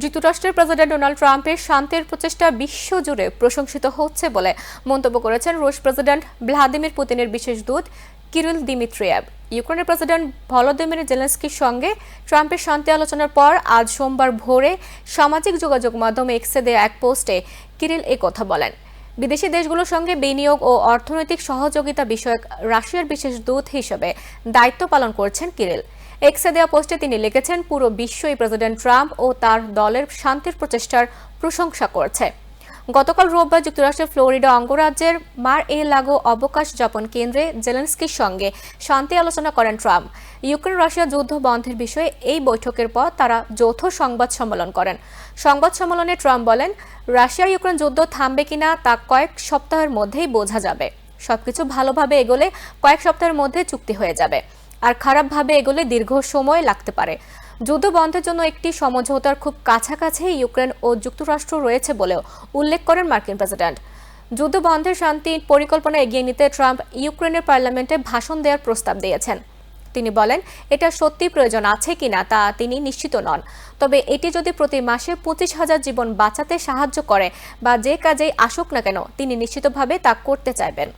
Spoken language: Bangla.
যুক্তরাষ্ট্রের প্রেসিডেন্ট ডোনাল্ড ট্রাম্পের শান্তির প্রচেষ্টা বিশ্বজুড়ে প্রশংসিত হচ্ছে বলে মন্তব্য করেছেন রুশ প্রেসিডেন্ট ভ্লাদিমির পুতিনের বিশেষ দূত কিরিল দিমিত্রিয়েভ। ইউক্রেনের প্রেসিডেন্ট ভলোদিমির জেলেন্সকির সঙ্গে ট্রাম্পের শান্তি আলোচনার পর আজ সোমবার ভোরে সামাজিক যোগাযোগ মাধ্যমে এক্সে দেয়া এক পোস্টে কিরিল এ কথা বলেন। বিদেশি দেশগুলোর সঙ্গে বিনিয়োগ ও অর্থনৈতিক সহযোগিতা বিষয়ক রাশিয়ার বিশেষ দূত হিসেবে দায়িত্ব পালন করছেন কিরিল। এক্সে দেওয়া পোস্টে তিনি লিখেছেন, পুরো বিশ্বই প্রেসিডেন্ট ট্রাম্প ও তার দলের শান্তির প্রচেষ্টার প্রশংসা করছে। গতকাল রোববার যুক্তরাষ্ট্রের ফ্লোরিডা অঙ্গরাজ্যের মার এ লাগো অবকাশ যাপন কেন্দ্রে জেলেন্সকির সঙ্গে শান্তি আলোচনা করেন ট্রাম্প। ইউক্রেন রাশিয়া যুদ্ধ বন্ধের বিষয়ে এই বৈঠকের পর তারা যৌথ সংবাদ সম্মেলন করেন। সংবাদ সম্মেলনে ট্রাম্প বলেন রাশিয়া ইউক্রেন যুদ্ধ থামবে কিনা তা কয়েক সপ্তাহের মধ্যেই বোঝা যাবে। সবকিছু ভালোভাবে এগোলে কয়েক সপ্তাহের মধ্যে চুক্তি হয়ে যাবে। আর খারাপভাবে এগোলে দীর্ঘ সময় লাগতে পারে। যুদ্ধ বন্ধের জন্য একটি সমঝোতার খুব কাছাকাছি ইউক্রেন ও যুক্তরাষ্ট্র রয়েছে বলেও উল্লেখ করেন মার্কিন প্রেসিডেন্ট। যুদ্ধ বন্ধের শান্তি পরিকল্পনা এগিয়ে নিতে ট্রাম্প ইউক্রেনের পার্লামেন্টে ভাষণ দেওয়ার প্রস্তাব দিয়েছেন। তিনি বলেন, এটা সত্যি প্রয়োজন আছে কিনা তা তিনি নিশ্চিত নন। তবে এটি যদি প্রতি মাসে পঁচিশ হাজার জীবন বাঁচাতে সাহায্য করে বা যে কাজেই আসুক না কেন, তিনি নিশ্চিতভাবে তা করতে চাইবেন।